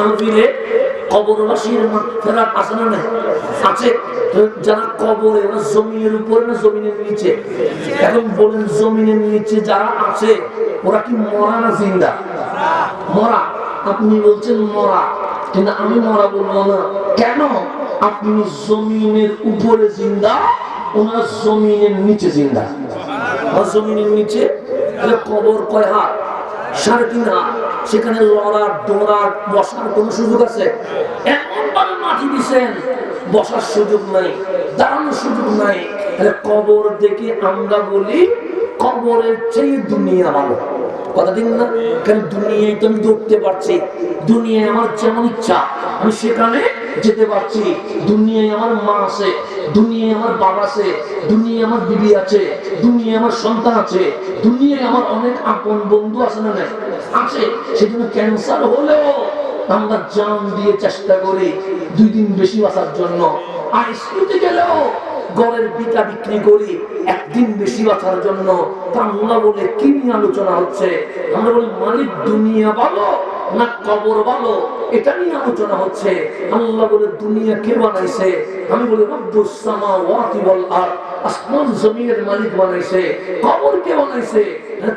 মাহফিলে কবরবাসীর ফেরাত আছে নাই? আছে। যারা কবরে ওরা জমিনের উপরে না জমিনের নিচে? এখন বলেন জমিনের নিচে যারা আছে, ওরা কি মরা না জিন্দা? মরা। আপনি বলছেন মরা। কিন্তু আমি মরা বলব না। কেন? আপনি জমিনের উপরে জিন্দা, ওনার জমিনের নিচে জিন্দা। জমিনের নিচে? কবর কয় হাত? সাড়ে তিন হাত। সেখানে লড়ার, দৌড়ার, বসার কোনো সুযোগ আছে? এমন ভাবে মাটি দিছেন, বসার সুযোগ নাই, দাঁড়ানোর সুযোগ নাই। কবর দেখে আমরা বলি, কবরের চেয়ে দুনিয়া ভালো। কথা দিন না? কারণ দুনিয়ায় তো আমি দৌড়তে পারছি, দুনিয়ায় আমার যেমন ইচ্ছা, আমি সেখানে যেতে পারছি। দুনিয়ায় আমার মা আছে, দুনিয়ায় আমার বাবা আছে, দুনিয়ায় আমার বিবি আছে, দুনিয়ায় আমার সন্তান আছে, দুনিয়ায় আমার অনেক আপন বন্ধু আছে না আছে, সেজন্য ক্যান্সার হলেও আমরা জান দিয়ে চেষ্টা করি দুই দিন বেশি বাঁচার জন্য। আর স্কুলে গেলেও গড়ের বিটা বিক্রি করি, একদিন বেশি বাঁচার জন্য। বাংলা বলে, কি নিয়ে আলোচনা হচ্ছে? আমরা বলি মালিক দুনিয়া ভালো না কবর ভালো? এটা নিয়ে আলোচনা হচ্ছে। আল্লাহ বলে, দুনিয়া কে বানাইছে? আমি বলি, রব্বুস সামাওয়াতি ওয়াল আরদ। আসমান জমিনের মালিক বানাইছে কবর কে বানাইছে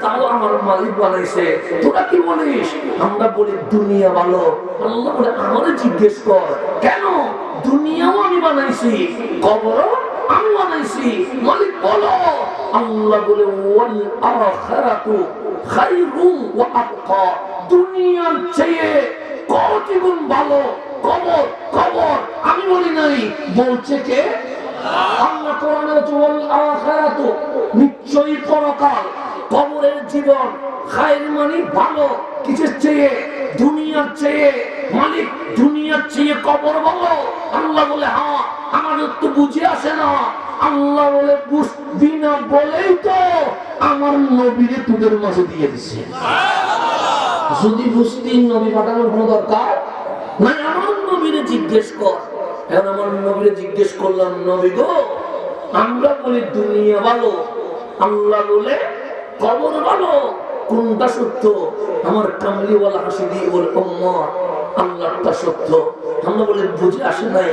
তাও আমার মালিক বানাইছে। তোরা কি বলিস? আমরা বলি, দুনিয়া ভালো। আল্লাহ বলে, আমারে জিজ্ঞেস কর, কেন দুনিয়াও আমি বানাইছি, কবরও আমি বানাইছি? মালিক, বলো। আল্লাহ বলে, ওয়াল আখিরাতু খায়রুম ওয়া আবকা। দুনিয়ার চেয়ে কোটি গুণ ভালো কবর কবর। আমি বলি নাই, বলছে কে? আল্লাহ কোরআনে ওয়াল আখিরাতু নিশ্চয়ই পরকাল, কবরের জীবন, খায়ের মানে ভালো, কিসের চেয়ে? দুনিয়ার চেয়ে। মালিক, দুনিয়ার চেয়ে কবর বলো আল্লাহ বলে হ্যাঁ আমাদের তো বুঝে আসে না। আল্লাহ বলে, বুঝবি না বলেই তো আমার নবীরে তোদের মাঝে দিয়ে দিছে। যদি বুঝতি, নবী পাঠানোর কোনো দরকার? নাই আমার নবীরে জিজ্ঞেস কর। এখন আমার নবীরে জিজ্ঞেস করলাম, নবী গো, আমরা বলি দুনিয়া ভালো, আল্লাহ বলে কবর ভালো, কোনটা সত্য? আমার কামলিওয়ালা হাসি দিয়ে বলে আল্লাহটা সত্য। আমরা বলে, বুঝে আসে নাই,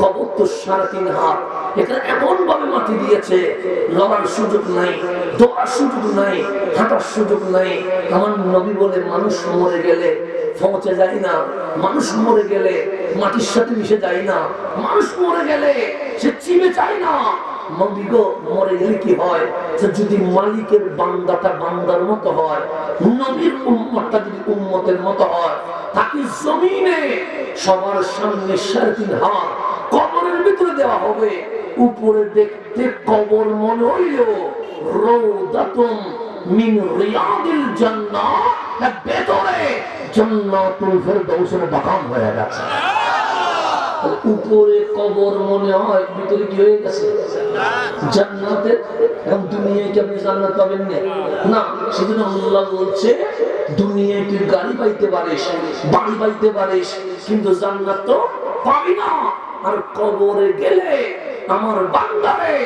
কবর তো সাড়ে তিন হাত। এখানে এমন ভাবে মাটি দিয়েছে, লড়ার সুযোগ নাই, দৌড়ার সুযোগ নাই, হাঁটার সুযোগ নাই। আমার নবী বলে, মানুষ মরে গেলে পৌঁছে যায় না, মানুষ মরে গেলে মাটির সাথে মিশে যায় না, মানুষ মরে গেলে সে চিবে যায় না। মরে গেলে কি হয়? যদি মালিকের বান্দাটা বান্দার মতো হয়, নবীর উম্মতটা যদি উম্মতের মতো হয়, তাকে জমিনে সবার সামনে কবরের ভিতরে দেওয়া হবে। উপরে দেখতে কবর মনে হইল রৌদাতুম মিন রিয়াদিল ভেতরে জান্নাতুল ফেরদাউসের বাগান হয়ে গেছে। উপরে কবর মনে হয় ভিতরে কি হয়ে গেছে। জান্নাতের এখন দুনিয়ায় কি আপনি জান্নাত পাবেন না? না আল্লাহ বলছে দুনিয়ায় তুই গাড়ি পাইতে পারিস, বাড়ি পাইতে পারিস, কিন্তু জান্নাত তো পাবি না। আর কবরে গেলে আমার বান্দারে,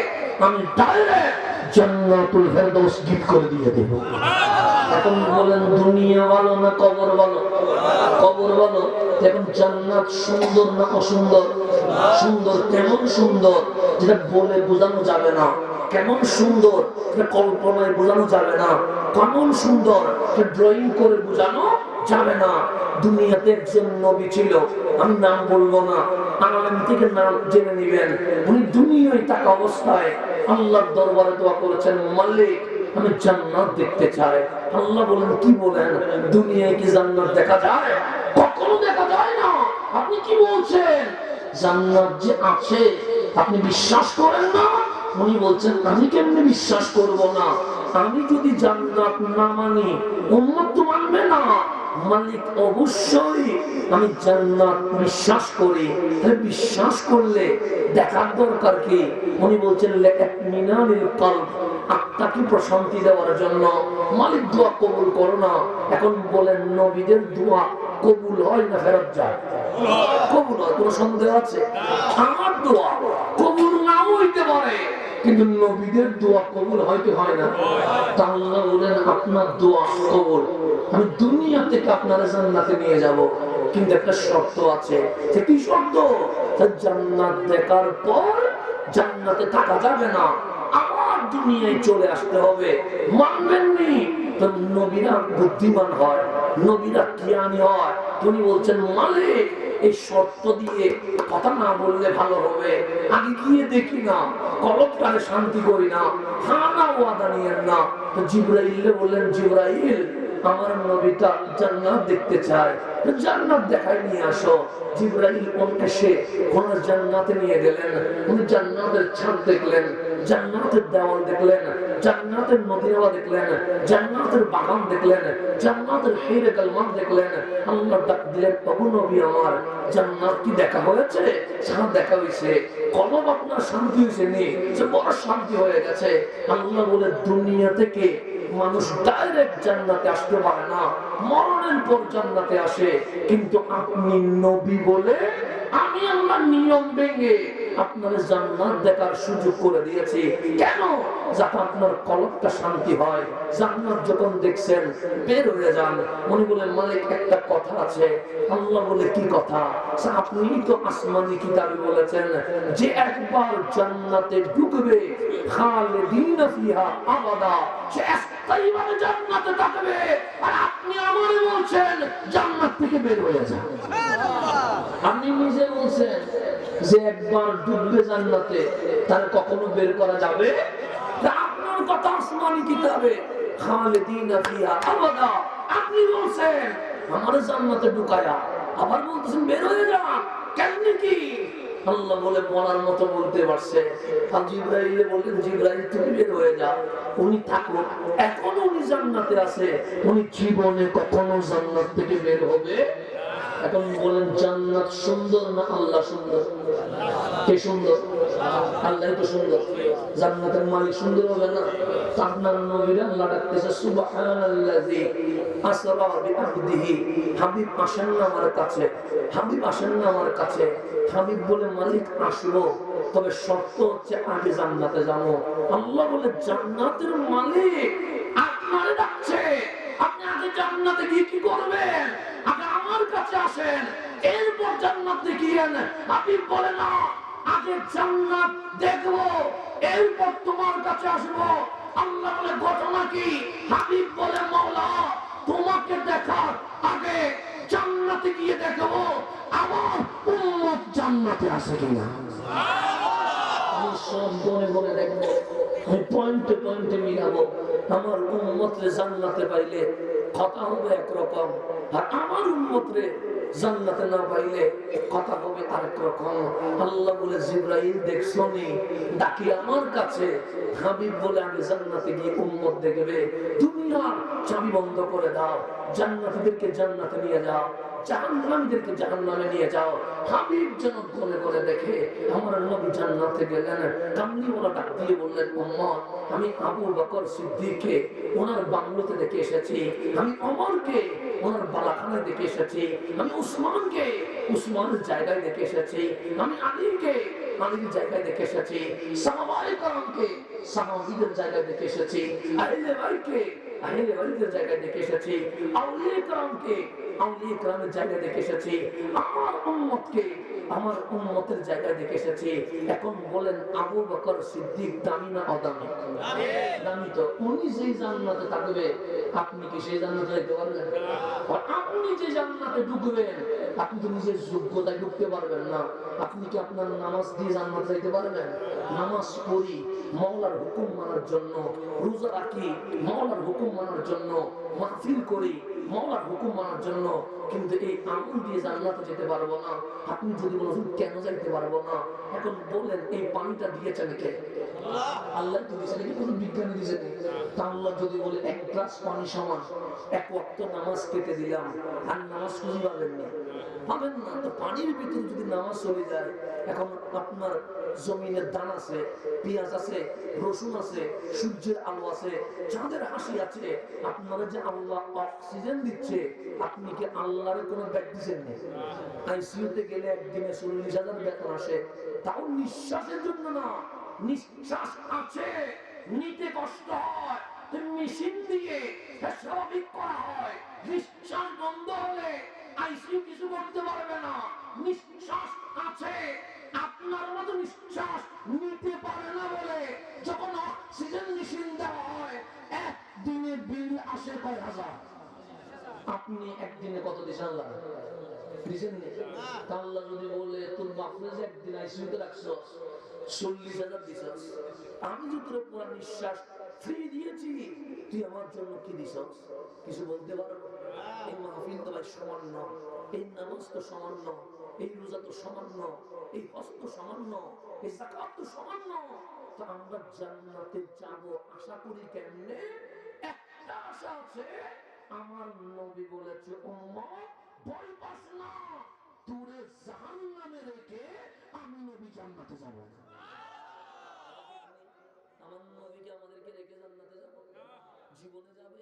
আমি ডাইরেক্ট জান্নাতুল ফেরদাউস গিফট করে দিয়ে দেব। এখন বলেন দুনিয়া ভালো না কবর ভালো কবর ভালো এখন জান্নাত সুন্দর না অসুন্দর? সুন্দর কেমন সুন্দর? যেটা বলে বোঝানো যাবে না। কেমন সুন্দর? কল্পনায় বোঝানো যাবে না। কেমন সুন্দর? ড্রয়িং করে বোঝানো যাবে না। দুনিয়াতে একজন নবী ছিল। আমি নাম বলব না। আগামী থেকে নাম জেনে নিবেন। উনি দুনিয়ায় থাকা অবস্থায় আল্লাহর দরবারে দোয়া করেছেন, মালিক আমি জান্নাত দেখতে চাই। আল্লাহ বলেন, কি বলেন? দুনিয়ায় কি জান্নাত দেখা যায়? কখনো দেখা যায় না। আপনি কি বলছেন? জান্নাত যে আছে, আপনি বিশ্বাস করেন না? উনি বলছেন, আমি কেমনে বিশ্বাস করব না? আমি যদি জান্নাত না মানি, উম্মত মানবে না। মালিক অবশ্যই আমি জান্নাত বিশ্বাস করি। তাহলে বিশ্বাস করলে দেখার দরকার কি? উনি বলছেন আত্মাকে প্রশান্তি দেওয়ার জন্য মালিক দোয়া কবুল করো না। এখন বলেন, নবীদের দোয়া কবুল হয় না ফেরত যায়? কবুল হয়, কোনো সন্দেহ আছে? আমার দোয়া কবুল নাও হইতে পারে। কিন্তু নবীদের দোয়া কবুল হয়তো হয় না। আল্লাহ বলেন, আপনার দোয়া কবুল। আমি দুনিয়া থেকে আপনারা জান্নাতে নিয়ে যাব। কিন্তু একটা শর্ত আছে। সে কি শর্ত? জান্নাত দেখার পর জান্নাতে থাকা যাবে না। দুনিয়ায় চলে আসতে হবে। মানবেননি? তো নবীরা বুদ্ধিমান হয়, নবীরা জ্ঞানী হয়। তুমি বলছেন মালে এই শর্ত দিয়ে কথা না বললে ভালো হবে। আগে গিয়ে দেখি না কলকটারে শান্তি করি না, হানা ওয়াদা নিয়েন না। তো জিব্রাইলে বললেন, জিব্রাইল আমার নবীটা জান্নাত দেখতে চায় জান্নাত দেখায় নিয়ে আসো। জিব্রাইল এসে ওনার জান্নাতে নিয়ে গেলেন উনি জান্নাতের ছাদ দেখলেন, জান্নাতের দেওয়াল দেখলেন, জান্নাতের নদীনালা দেখলেন, জান্নাতের বাগান দেখলেন, জান্নাতের হেরে কালমান দেখলেন। আল্লাহ ডাক দিলেন প্রভু নবী আমার, জান্নাত কি দেখা হয়েছে? সারা দেখা হয়েছে। কলম আপনার শান্তি হয়েছে নি? সে বড় শান্তি হয়ে গেছে। আল্লাহ বলে, দুনিয়া থেকে মানুষ ডাইরেক্ট জান্নাতে আসতে পারে না। মরণের পর জান্নাতে আসে। কিন্তু আপনি নবী বলে আমি আমার নিয়ম ভেঙে আপনার জান্নাত দেখার সুযোগ করে দিয়েছি। কেন? যাতে আপনার কলকটা শান্তি হয়। জান্নাত যখন দেখছেন বের হয়ে যান। উনি বলেন মালিক একটা কথা আছে। আল্লাহ বলে কি কথা? আচ্ছা, আপনি তো আসমানি কিতাবে বলেছেন যে একবার জান্নাতে ঢুকবে খালিদিন ফিহা আবাদা। সে স্থায়ীভাবে জান্নাতে থাকবে। আর আপনি আমারে বলছেন জান্নাত থেকে বের হয়ে যান আপনি নিজে বলছেন যে একবার ডুববে জান্নাতে তার কখনো বের করা যাবে? আপনার কথা আসমানি কিতাবে উনি থাকুন এখনও উনি জান্নাতে আছে। উনি জীবনে কখনো জান্নাত থেকে বের হবে এখন বলেন, জান্নাত সুন্দর না আল্লাহ সুন্দর? কে সুন্দর? আল্লাহ তো সুন্দর। জান্নাতের মালিক সুন্দর হবে না? আপনার নবীর আল্লাহ ডাকতেছে, সুবহানাল্লাযী আসরা বিআবদিহি। হাবিব আসেন না আমার কাছে। হাবিব আসেন না আমার কাছে। হাবিব বলে, মালিক, আসব। তবে শর্ত হচ্ছে আগে জান্নাতে যাব। আল্লাহ বলে, জান্নাতের মালিক আপনারে ডাকছে। আপনি আগে জান্নাতে গিয়ে কি করবেন? আগে আমার কাছে আসেন, এরপর জান্নাত দেখিয়েন আপনি বলে না, আগে জান্নাত দেখব, এরপর তোমার কাছে আসব। আল্লাহ বলে, ঘটনা কি? হাবিব বলে, মাওলা, তোমাকে দেখার আগে জান্নাতে গিয়ে দেখব, আমার উম্মত জান্নাতে আসে কিনা? সব বনে বনে দেখব। আমি পয়েন্টে পয়েন্টে মিলাবো। আমার জান্নাতে পাইলে কথা হবে একরকম। আর আমার উম্মতরে জান্নাতে না পাইলে কথা হবে আরেক রকম আল্লাহ বলে জিব্রাহিম দেখছ নি? ডাকি আমার কাছে। হাবিব বলে, আমি জান্নাতে গিয়ে উম্মত দেখবে। দুনিয়ার চাবি বন্ধ করে দাও। জান্নাতীদেরকে জান্নাতে নিয়ে যাও, জাহান্নামীদেরকে জাহান্নামে নিয়ে যাও। হাবিব যেন গলে গলে দেখে, আমার নবী জান্নাতে গেলেন। কামলি ওরা ডাক দিয়ে বললেন উম্মত আমি আবু বকর সিদ্দিককে, ওনার বাংলোতে দেখে এসেছি। আমি অমরকে ওনার বালাখানায় দেখে এসেছি। আমি উসমানকে, উসমানের জায়গায় দেখে এসেছি। আমি আলীকে আলীর জায়গায় দেখে এসেছি সাহাবায়ে কারামকে সাহাবীদের জায়গায় দেখে এসেছি আহলে বাড়িকে আহলে বাড়িদের জায়গায় দেখে এসেছি আউলিয়া কারামকে আউলিয়া কারামের জায়গায় দেখে এসেছি, আমার উম্মতকে আমার উম্মতের জায়গায় দেখে এসেছি। এখন বলেন আবু বকর সিদ্দিক দামি না অদামি? দামি তো। উনি যেই জান্নাতে থাকবে আপনি কি সেই জান্নাতে যেতে পারবেন? আপনি যে জান্নাতে ঢুকবেন আপনি তো নিজের যোগ্যতায় ঢুকতে পারবেন না। আপনি কি আপনার নামাজ দিয়ে জান্নাতে যাইতে পারবেন? নামাজ পড়ি মওলার হুকুম মানার জন্য রোজা রাখি মওলার হুকুম মানার জন্য মাহফিল করি মওলার হুকুম মানার জন্য কিন্তু এই আঙুল দিয়ে জান্নাতে যেতে পারব না। আপনি যদি বলেন কেন যাইতে পারব না? এখন বলেন এই পানিটা দিয়েছেন কে? আল্লাহ। তো দিয়েছেন কি কোনো বিজ্ঞানী দিয়েছেন তা আল্লাহ যদি বলে এক গ্লাস পানি সমান এক ওয়াক্ত নামাজ কেটে দিলাম আর নামাজ খুঁজে পাবেন না পাবেন না। তো পানির ভিতরে যদি নামাজ চলে যায়, এখন আপনার জমিনের ধান আছে, পেঁয়াজ আছে, রসুন আছে, সূর্যের আলো আছে, চাঁদের হাসি আছে, আপনারা যে আল্লাহ অক্সিজেন দিচ্ছে, আপনি কি আল্লাহরে কোনো ব্যাগ দিচ্ছেন না? আইসিইউতে গেলে একদিনে চল্লিশ হাজার বেতন আসে। তাও নিঃশ্বাসের জন্য না, নিঃশ্বাস আছে, নিতে কষ্ট হয় মেশিন দিয়ে স্বাভাবিক করা হয়, নিঃশ্বাস বন্ধ হলে আইসিইউ কিছু করতে পারবে না নিঃশ্বাস আছে। আপনার মতো নিঃশ্বাস নিতে পারে না বলে যখন অক্সিজেন মেশিন দেওয়া হয়, একদিনে বিল আসে কয় হাজার? আপনি একদিনে কত দিছেন আল্লাহ? দিছেন নি? তা আল্লাহ যদি বলে, তোর বাপরে একদিন আইসিইউতে রাখছো, চল্লিশ হাজার দিছস আমি যে নিঃশ্বাস ফ্রি দিয়েছি, তুই আমার জন্য কি দিছস কিছু বলতে পারো? এই মাহফিল তো সামান্য এই নামাজ তো সামান্য এই রোজা তো সামান্য, এই হজ তো সামান্য, এই জাকাত তো সামান্য। তো আমরা জান্নাতে যাব আশা করি কেমনে? একটা আশা আছে, আমার নবী বলেছে উম্মত ভয় পাস না, দূরে জাহান্নামে রেখে আমি নবী জান্নাতে যাব। আমার নবীকে আমাদেরকে রেখে জান্নাতে যাব? জীবনে যাবে?